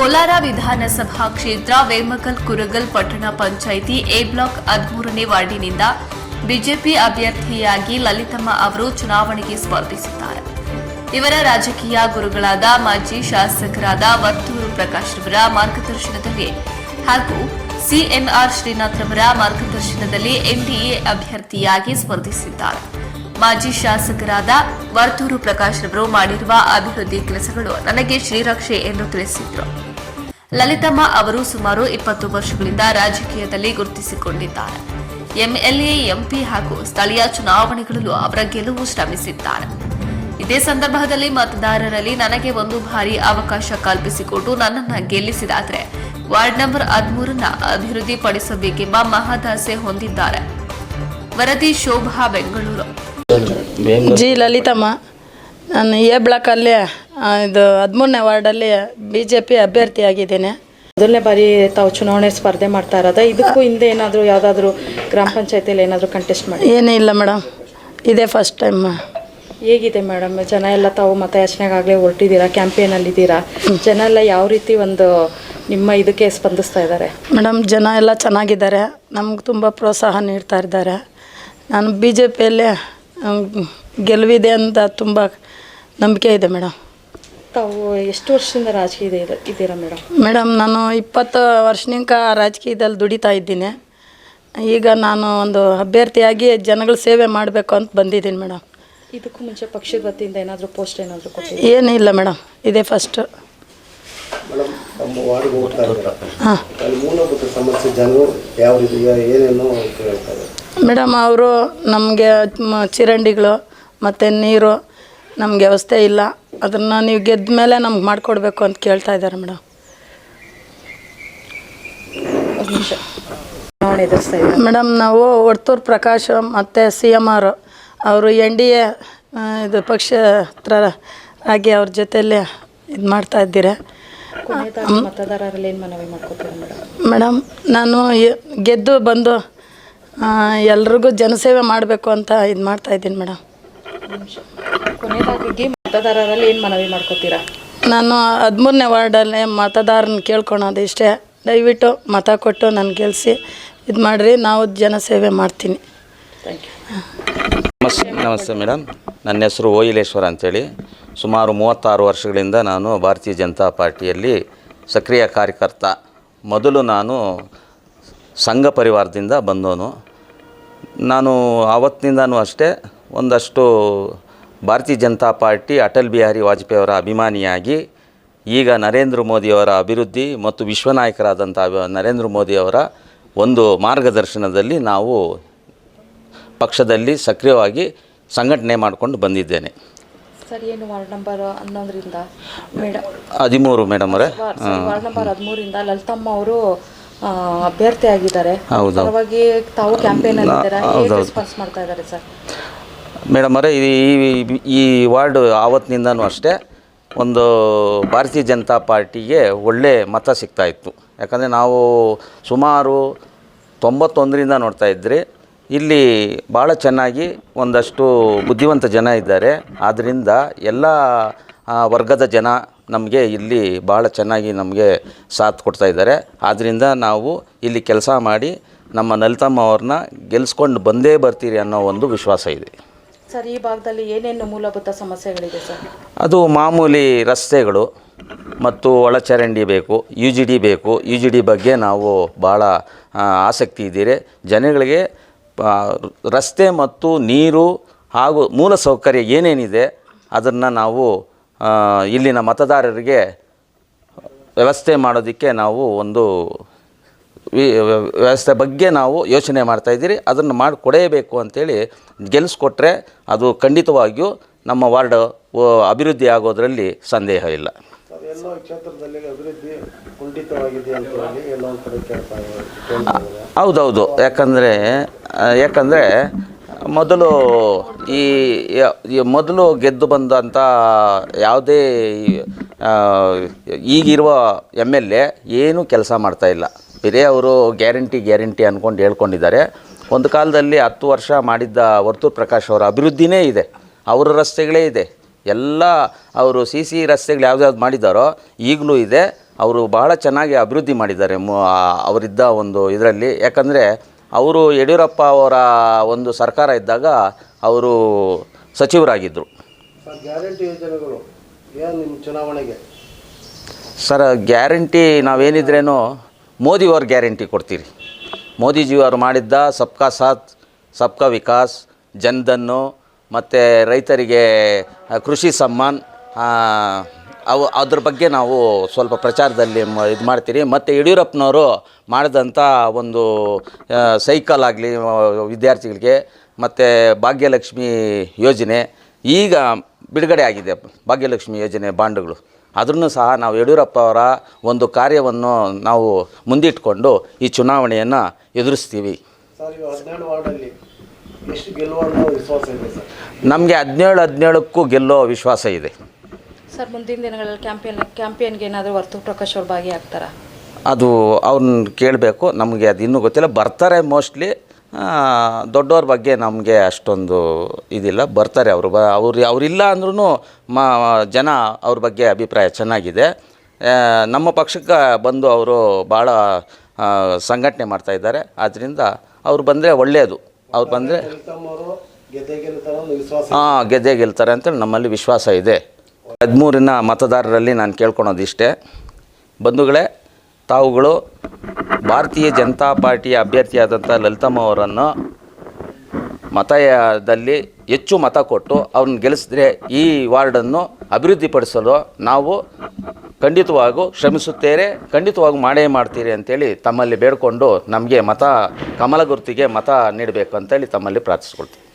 ಕೋಲಾರ ವಿಧಾನಸಭಾ ಕ್ಷೇತ್ರ ವೇಮಗಲ್ ಕುರಗಲ್ ಪಟ್ಟಣ ಪಂಚಾಯಿತಿ ಎ ಬ್ಲಾಕ್ ಹದಿಮೂರನೇ ವಾರ್ಡಿನಿಂದ ಬಿಜೆಪಿ ಅಭ್ಯರ್ಥಿಯಾಗಿ ಲಲಿತಮ್ಮ ಅವರು ಚುನಾವಣೆಗೆ ಸ್ಪರ್ಧಿಸಿದ್ದಾರೆ ಇವರ ರಾಜಕೀಯ ಗುರುಗಳಾದ ಮಾಜಿ ಶಾಸಕರಾದ ವರ್ತೂರು ಪ್ರಕಾಶ್ ರವರ ಮಾರ್ಗದರ್ಶನದಲ್ಲಿ ಹಾಗೂ ಸಿಎನ್ಆರ್ ಶ್ರೀನಾಥ್ ರವರ ಮಾರ್ಗದರ್ಶನದಲ್ಲಿ ಎನ್ಡಿಎ ಅಭ್ಯರ್ಥಿಯಾಗಿ ಸ್ಪರ್ಧಿಸಿದ್ದಾರೆ. ಮಾಜಿ ಶಾಸಕರಾದ ವರ್ತೂರು ಪ್ರಕಾಶ್ ರವರು ಮಾಡಿರುವ ಅಭಿವೃದ್ಧಿ ಕೆಲಸಗಳು ನನಗೆ ಶ್ರೀರಕ್ಷೆ ಎಂದು ತಿಳಿಸಿದರು. ಲಲಿತಮ್ಮ ಅವರು ಸುಮಾರು ಇಪ್ಪತ್ತು ವರ್ಷಗಳಿಂದ ರಾಜಕೀಯದಲ್ಲಿ ಗುರುತಿಸಿಕೊಂಡಿದ್ದಾರೆ. ಎಂಎಲ್ಎ, ಎಂಪಿ ಹಾಗೂ ಸ್ಥಳೀಯ ಚುನಾವಣೆಗಳಲ್ಲೂ ಅವರ ಗೆಲುವು ಶ್ರಮಿಸಿದ್ದಾರೆ. ಇದೇ ಸಂದರ್ಭದಲ್ಲಿ ಮತದಾರರಲ್ಲಿ ನನಗೆ ಒಂದು ಭಾರಿ ಅವಕಾಶ ಕಲ್ಪಿಸಿಕೊಟ್ಟು ನನ್ನನ್ನು ಗೆಲ್ಲಿಸಿದಾದರೆ ವಾರ್ಡ್ ನಂಬರ್ ಹದಿಮೂರನ್ನ ಅಭಿವೃದ್ಧಿಪಡಿಸಬೇಕೆಂಬ ಮಹದಾಸೆ ಹೊಂದಿದ್ದಾರೆ. ವರದಿ ಶೋಭಾ ಬೆಂಗಳೂರು. ಜಿ ಲಲಿತಮ್ಮ. ನಾನು ಎ ಬ್ಲಾಕಲ್ಲಿ ಇದು ಹದಿಮೂರನೇ ವಾರ್ಡಲ್ಲಿ ಬಿ ಜೆ ಪಿ ಅಭ್ಯರ್ಥಿಯಾಗಿದ್ದೇನೆ. ಮೊದಲನೇ ಬಾರಿ ತಾವು ಚುನಾವಣೆ ಸ್ಪರ್ಧೆ ಮಾಡ್ತಾ ಇರೋದ? ಇದಕ್ಕೂ ಹಿಂದೆ ಏನಾದರೂ ಯಾವುದಾದ್ರೂ ಗ್ರಾಮ ಪಂಚಾಯತಿಯಲ್ಲಿ ಏನಾದರೂ ಕಂಟೆಸ್ಟ್ ಮಾಡಿ? ಏನೂ ಇಲ್ಲ ಮೇಡಮ್. ಇದೇ ಫಸ್ಟ್ ಟೈಮ್ ಹೇಗಿದೆ ಮೇಡಮ್? ಜನ ಎಲ್ಲ ತಾವು ಮತಯಾಚನೆಗಾಗಲೇ ಹೊರಟಿದ್ದೀರಾ? ಕ್ಯಾಂಪೇನಲ್ಲಿದ್ದೀರಾ ಜನ ಎಲ್ಲ ಯಾವ ರೀತಿ ಒಂದು ನಿಮ್ಮ ಇದಕ್ಕೆ ಸ್ಪಂದಿಸ್ತಾ ಇದ್ದಾರೆ? ಮೇಡಮ್ ಜನ ಎಲ್ಲ ಚೆನ್ನಾಗಿದ್ದಾರೆ. ನಮ್ಗೆ ತುಂಬ ಪ್ರೋತ್ಸಾಹ ನೀಡ್ತಾ ಇದ್ದಾರೆ. ನಾನು ಬಿ ಜೆ ಪಿಯಲ್ಲಿ ಗೆಲುವಿದೆ ಅಂತ ತುಂಬ ನಂಬಿಕೆ ಇದೆ ಮೇಡಮ್. ತಾವು ಎಷ್ಟು ವರ್ಷದಿಂದ ರಾಜಕೀಯ ಇದೆ ಇದ್ದೀರಾ ಮೇಡಮ್? ಮೇಡಮ್ ನಾನು ಇಪ್ಪತ್ತು ವರ್ಷದಿಂದ ರಾಜಕೀಯದಲ್ಲಿ ದುಡಿತಾ ಇದ್ದೀನಿ. ಈಗ ನಾನು ಒಂದು ಅಭ್ಯರ್ಥಿಯಾಗಿ ಜನಗಳ ಸೇವೆ ಮಾಡಬೇಕು ಅಂತ ಬಂದಿದ್ದೀನಿ ಮೇಡಮ್. ಇದಕ್ಕೂ ಮುಂಚೆ ಪಕ್ಷದ ವತಿಯಿಂದ ಏನಾದರೂ ಪೋಸ್ಟ್ ಏನಾದರೂ ಕೊಟ್ಟಿದ್ದೀರಾ? ಏನೂ ಇಲ್ಲ ಮೇಡಮ್ ಇದೇ ಫಸ್ಟು ಮೇಡಮ್ ನಮ್ಮ ವಾರ್ಡ್ಗೆ ಹೋಗ್ತಾ ಇದ್ದಾರೆ. ಹಾಂ. ಅಲ್ಲಿ ಮೂಲಭೂತ ಸಮಸ್ಯೆ ಜನರು ಯಾವ ರೀತಿ ಏನೇನೋ ಕೇಳ್ತಾರೆ ಮೇಡಮ್ ಅವರು ನಮಗೆ ಚರಂಡಿಗಳು ಮತ್ತು ನೀರು ನಮ್ಗೆ ವ್ಯವಸ್ಥೆ ಇಲ್ಲ. ಅದನ್ನು ನೀವು ಗೆದ್ದ ಮೇಲೆ ನಮ್ಗೆ ಮಾಡಿಕೊಡ್ಬೇಕು ಅಂತ ಕೇಳ್ತಾ ಇದ್ದಾರೆ ಮೇಡಮ್. ಚುನಾವಣೆ ಎದುರಿಸ್ತಾ ಮೇಡಮ್ ನಾವು ಒಡ್ತೂರು ಪ್ರಕಾಶ್ ಮತ್ತು ಸಿ ಎಂ ಆರ್ ಅವರು ಎನ್ ಡಿ ಎ ಇದು ಪಕ್ಷೇತರ ಆಗಿ ಅವ್ರ ಜೊತೆಯಲ್ಲಿ ಇದು ಮಾಡ್ತಾ ಇದ್ದೀರಾ? ಕೊನೆಯದಾಗಿ ಮತದಾರರಲ್ಲಿ ಏನು ಮನವಿ ಮಾಡ್ಕೋತೀರಾ ಮೇಡಮ್? ಮೇಡಮ್ ನಾನು ಗೆದ್ದು ಬಂದು ಎಲ್ರಿಗೂ ಜನಸೇವೆ ಮಾಡಬೇಕು ಅಂತ ಇದು ಮಾಡ್ತಾ ಇದ್ದೀನಿ ಮೇಡಮ್. ಕೊನೆಯದಾಗಿ ಮತದಾರರಲ್ಲಿ ಏನು ಮನವಿ ಮಾಡ್ಕೋತೀರಾ? ನಾನು ಹದಿಮೂರನೇ ವಾರ್ಡಲ್ಲಿ ಮತದಾರನ ಕೇಳ್ಕೊಳೋದು ಇಷ್ಟೇ. ದಯವಿಟ್ಟು ಮತ ಕೊಟ್ಟು ನಾನು ಗೆಲ್ಲಿಸಿ ಇದು ಮಾಡಿರಿ ನಾವು ಜನಸೇವೆ ಮಾಡ್ತೀನಿ. ಥ್ಯಾಂಕ್ ಯು ನಮಸ್ತೆ ನಮಸ್ತೆ ಮೇಡಮ್. ನನ್ನ ಹೆಸರು ಓಯಿಲೇಶ್ವರ ಅಂತೇಳಿ. ಸುಮಾರು ಮೂವತ್ತಾರು ವರ್ಷಗಳಿಂದ ನಾನು ಭಾರತೀಯ ಜನತಾ ಪಾರ್ಟಿಯಲ್ಲಿ ಸಕ್ರಿಯ ಕಾರ್ಯಕರ್ತ. ಮೊದಲು ನಾನು ಸಂಘ ಪರಿವಾರದಿಂದ ಬಂದವನು. ನಾನು ಆವತ್ತಿನಿಂದನೂ ಅಷ್ಟೇ ಒಂದಷ್ಟು ಭಾರತೀಯ ಜನತಾ ಪಾರ್ಟಿ, ಅಟಲ್ ಬಿಹಾರಿ ವಾಜಪೇಯಿ ಅವರ ಅಭಿಮಾನಿಯಾಗಿ, ಈಗ ನರೇಂದ್ರ ಮೋದಿಯವರ ಅಭಿವೃದ್ಧಿ ಮತ್ತು ವಿಶ್ವನಾಯಕರಾದಂಥ ನರೇಂದ್ರ ಮೋದಿಯವರ ಒಂದು ಮಾರ್ಗದರ್ಶನದಲ್ಲಿ ನಾವು ಪಕ್ಷದಲ್ಲಿ ಸಕ್ರಿಯವಾಗಿ ಸಂಘಟನೆ ಮಾಡಿಕೊಂಡು ಬಂದಿದ್ದೇನೆ. ಸರ್ ಏನು ವಾರ್ಡ್ ನಂಬರ್ ಹನ್ನೊಂದರಿಂದ? ಮೇಡಮ್ ಹದಿಮೂರು ಮೇಡಮ್ ಅವರೇ. ವಾರ್ಡ್ ನಂಬರ್ ಹದಿಮೂರಿಂದ ಲಲಿತಮ್ಮ ಅವರು ಅಭ್ಯರ್ಥಿ ಆಗಿದ್ದಾರೆ. ಹೌದು. ಪರವಾಗಿ ತಾವು ಕ್ಯಾಂಪೇನ್ ಹೇಗೆ. ರೆಸ್ಪಾನ್ಸ್ ಮಾಡ್ತಾ ಇದ್ದಾರೆ ಸರ್? ಮೇಡಮ್ ಅವರೇ ಈ ಈ- ಈ ವಾರ್ಡ್ ಆವತ್ತಿನಿಂದನೂ ಅಷ್ಟೇ ಒಂದು ಭಾರತೀಯ ಜನತಾ ಪಾರ್ಟಿಗೆ ಒಳ್ಳೆ ಮತ ಸಿಗ್ತಾ ಇತ್ತು. ಯಾಕಂದರೆ ನಾವು ಸುಮಾರು ತೊಂಬತ್ತೊಂದರಿಂದ ನೋಡ್ತಾ ಇದ್ದರೆ ಇಲ್ಲಿ ಭಾಳ ಚೆನ್ನಾಗಿ ಒಂದಷ್ಟು ಬುದ್ಧಿವಂತ ಜನ ಇದ್ದಾರೆ. ಆದ್ದರಿಂದ ಎಲ್ಲ ವರ್ಗದ ಜನ ನಮಗೆ ಇಲ್ಲಿ ಭಾಳ ಚೆನ್ನಾಗಿ ನಮಗೆ ಸಾಥ್ ಕೊಡ್ತಾ ಇದ್ದಾರೆ. ಆದ್ದರಿಂದ ನಾವು ಇಲ್ಲಿ ಕೆಲಸ ಮಾಡಿ ನಮ್ಮ ನಲಿತಮ್ಮ ಅವ್ರನ್ನ ಗೆಲ್ಸ್ಕೊಂಡು ಬಂದೇ ಬರ್ತೀರಿ ಅನ್ನೋ ಒಂದು ವಿಶ್ವಾಸ ಇದೆ. ಸರ್ ಈ ಭಾಗದಲ್ಲಿ ಏನೇನು ಮೂಲಭೂತ ಸಮಸ್ಯೆಗಳಿದೆ ಸರ್? ಅದು ಮಾಮೂಲಿ ರಸ್ತೆಗಳು ಮತ್ತು ಒಳಚರಂಡಿ ಬೇಕು ಯು ಜಿ ಡಿ ಬೇಕು. ಯು ಜಿ ಡಿ ಬಗ್ಗೆ ನಾವು ಭಾಳ ಆಸಕ್ತಿ ಇದ್ದೀರಿ. ಜನಗಳಿಗೆ ರಸ್ತೆ ಮತ್ತು ನೀರು ಹಾಗೂ ಮೂಲ ಸೌಕರ್ಯ ಏನೇನಿದೆ ಅದನ್ನು ನಾವು ಇಲ್ಲಿನ ಮತದಾರರಿಗೆ ವ್ಯವಸ್ಥೆ ಮಾಡೋದಕ್ಕೆ ನಾವು ಒಂದು ವ್ಯವಸ್ಥೆ ಬಗ್ಗೆ ನಾವು ಯೋಚನೆ ಮಾಡ್ತಾಯಿದ್ದೀರಿ ಅದನ್ನು ಮಾಡಿ ಅಂಥೇಳಿ ಗೆಲ್ಲಿಸ್ಕೊಟ್ರೆ ಅದು ಖಂಡಿತವಾಗಿಯೂ ನಮ್ಮ ವಾರ್ಡ್, ಅಭಿವೃದ್ಧಿ ಆಗೋದರಲ್ಲಿ ಸಂದೇಹ ಇಲ್ಲ. ಕ್ಷೇತ್ರದಲ್ಲಿ ಅಭಿವೃದ್ಧಿ ಹೌದೌದು. ಯಾಕಂದರೆ ಯಾಕಂದರೆ ಮೊದಲು ಈ ಮೊದಲು ಗೆದ್ದು ಬಂದಂಥ ಯಾವುದೇ ಈಗಿರುವ ಎಂ ಎಲ್ ಎ ಏನೂ ಕೆಲಸ ಮಾಡ್ತಾಯಿಲ್ಲ ಬೇರೆ ಅವರು ಗ್ಯಾರಂಟಿ ಗ್ಯಾರಂಟಿ ಅಂದ್ಕೊಂಡು ಹೇಳ್ಕೊಂಡಿದ್ದಾರೆ. ಒಂದು ಕಾಲದಲ್ಲಿ ಹತ್ತು ವರ್ಷ ಮಾಡಿದ್ದ ವರ್ತೂರ್ ಪ್ರಕಾಶ್ ಅವರ ಅಭಿವೃದ್ಧಿನೇ ಇದೆ. ಅವರ ರಸ್ತೆಗಳೇ ಇದೆ. ಎಲ್ಲ ಅವರು ಸಿ ಸಿ ರಸ್ತೆಗಳು ಯಾವ್ದು ಮಾಡಿದ್ದಾರೋ ಈಗಲೂ ಇದೆ. ಅವರು ಬಹಳ ಚೆನ್ನಾಗಿ ಅಭಿವೃದ್ಧಿ ಮಾಡಿದ್ದಾರೆ. ಮು ಅವರಿದ್ದ ಒಂದು ಇದರಲ್ಲಿ. ಯಾಕಂದರೆ ಅವರು ಯಡಿಯೂರಪ್ಪ ಅವರ ಒಂದು ಸರ್ಕಾರ ಇದ್ದಾಗ ಅವರು ಸಚಿವರಾಗಿದ್ದರು ಸರ್ ಗ್ಯಾರಂಟಿ ಯೋಜನೆಗಳು ಏನು ನಿಮ್ಮ ಚುನಾವಣೆಗೆ? ಸರ್ ಗ್ಯಾರಂಟಿ ನಾವೇನಿದ್ರೇನು ಮೋದಿಯವ್ರ ಗ್ಯಾರಂಟಿ ಕೊಡ್ತೀರಿ. ಮೋದಿಜಿಯವರು ಮಾಡಿದ್ದ ಸಬ್ಕಾ ಸಾಥ್ ಸಬ್ಕಾ ವಿಕಾಸ್ ಜನ್ಧನ್ನು ಮತ್ತು ರೈತರಿಗೆ ಕೃಷಿ ಸಮ್ಮಾನ್ ಅವು ಅದ್ರ ಬಗ್ಗೆ ನಾವು ಸ್ವಲ್ಪ ಪ್ರಚಾರದಲ್ಲಿ ಇದು ಮಾಡ್ತೀರಿ. ಮತ್ತು ಯಡಿಯೂರಪ್ಪನವರು ಮಾಡಿದಂಥ ಒಂದು ಸೈಕಲ್ ಆಗಲಿ ವಿದ್ಯಾರ್ಥಿಗಳಿಗೆ ಮತ್ತು ಭಾಗ್ಯಲಕ್ಷ್ಮಿ ಯೋಜನೆ ಈಗ ಬಿಡುಗಡೆ ಆಗಿದೆ. ಭಾಗ್ಯಲಕ್ಷ್ಮಿ ಯೋಜನೆ ಬಾಂಡುಗಳು. ಅದನ್ನು ಸಹ ನಾವು ಯಡಿಯೂರಪ್ಪ ಅವರ ಒಂದು ಕಾರ್ಯವನ್ನು ನಾವು ಮುಂದಿಟ್ಕೊಂಡು ಈ ಚುನಾವಣೆಯನ್ನು ಎದುರಿಸ್ತೀವಿ. ನಮಗೆ ಹದಿನೇಳು ಹದಿನೇಳಕ್ಕೂ ಗೆಲ್ಲೋ ವಿಶ್ವಾಸ ಇದೆ. ಸರ್ ಮುಂದಿನ ದಿನಗಳಲ್ಲಿ ಕ್ಯಾಂಪೇನ್ ಕ್ಯಾಂಪೇನ್ಗೆ ಏನಾದರೂ ವರ್ತು ಪ್ರಕಾಶ್ ಅವ್ರು ಭಾಗಿಯಾಗ್ತಾರಾ? ಅದು ಅವ್ರನ್ನ ಕೇಳಬೇಕು. ನಮಗೆ ಅದು ಇನ್ನೂ ಗೊತ್ತಿಲ್ಲ. ಬರ್ತಾರೆ ಮೋಸ್ಟ್ಲಿ. ದೊಡ್ಡವ್ರ ಬಗ್ಗೆ ನಮಗೆ ಅಷ್ಟೊಂದು ಇದಿಲ್ಲ. ಬರ್ತಾರೆ ಅವರು. ಬ ಅವ್ರು ಅವರಿಲ್ಲ ಅಂದ್ರೂ ಮ ಜನ ಅವ್ರ ಬಗ್ಗೆ ಅಭಿಪ್ರಾಯ ಚೆನ್ನಾಗಿದೆ. ನಮ್ಮ ಪಕ್ಷಕ್ಕೆ ಬಂದು ಅವರು ಭಾಳ ಸಂಘಟನೆ ಮಾಡ್ತಾ ಇದ್ದಾರೆ. ಆದ್ದರಿಂದ ಅವ್ರು ಬಂದರೆ ಒಳ್ಳೆಯದು ಅವ್ರು ಬಂದರೆ ಹಾಂ ಗೆದ್ದೆ ಗೆಲ್ತಾರ ಒಂದು ವಿಶ್ವಾಸ ಹಾಂ ಗೆದ್ದೇ ಗೆಲ್ತಾರೆ ಅಂತೇಳಿ ನಮ್ಮಲ್ಲಿ ವಿಶ್ವಾಸ ಇದೆ. ಹದಿಮೂರಿನ ಮತದಾರರಲ್ಲಿ ನಾನು ಕೇಳ್ಕೊಳೋದಿಷ್ಟೇ. ಬಂಧುಗಳೇ, ತಾವುಗಳು ಭಾರತೀಯ ಜನತಾ ಪಾರ್ಟಿಯ ಅಭ್ಯರ್ಥಿಯಾದಂಥ ಲಲಿತಮ್ಮ ಅವರನ್ನು ಮತದಲ್ಲಿ ಹೆಚ್ಚು ಮತ ಕೊಟ್ಟು ಅವ್ರನ್ನ ಗೆಲ್ಲಿಸಿದ್ರೆ ಈ ವಾರ್ಡನ್ನು ಅಭಿವೃದ್ಧಿಪಡಿಸಲು ನಾವು ಖಂಡಿತವಾಗೂ ಶ್ರಮಿಸುತ್ತೇವೆ, ಖಂಡಿತವಾಗೂ ಮಾಡೇ ಮಾಡ್ತೀರಿ ಅಂತೇಳಿ ತಮ್ಮಲ್ಲಿ ಬೇಡಿಕೊಂಡು ನಮಗೆ ಮತ, ಕಮಲ ಗುರುತಿಗೆ ಮತ ನೀಡಬೇಕು ಅಂತೇಳಿ ತಮ್ಮಲ್ಲಿ ಪ್ರಾರ್ಥಿಸ್ಕೊಳ್ತೀವಿ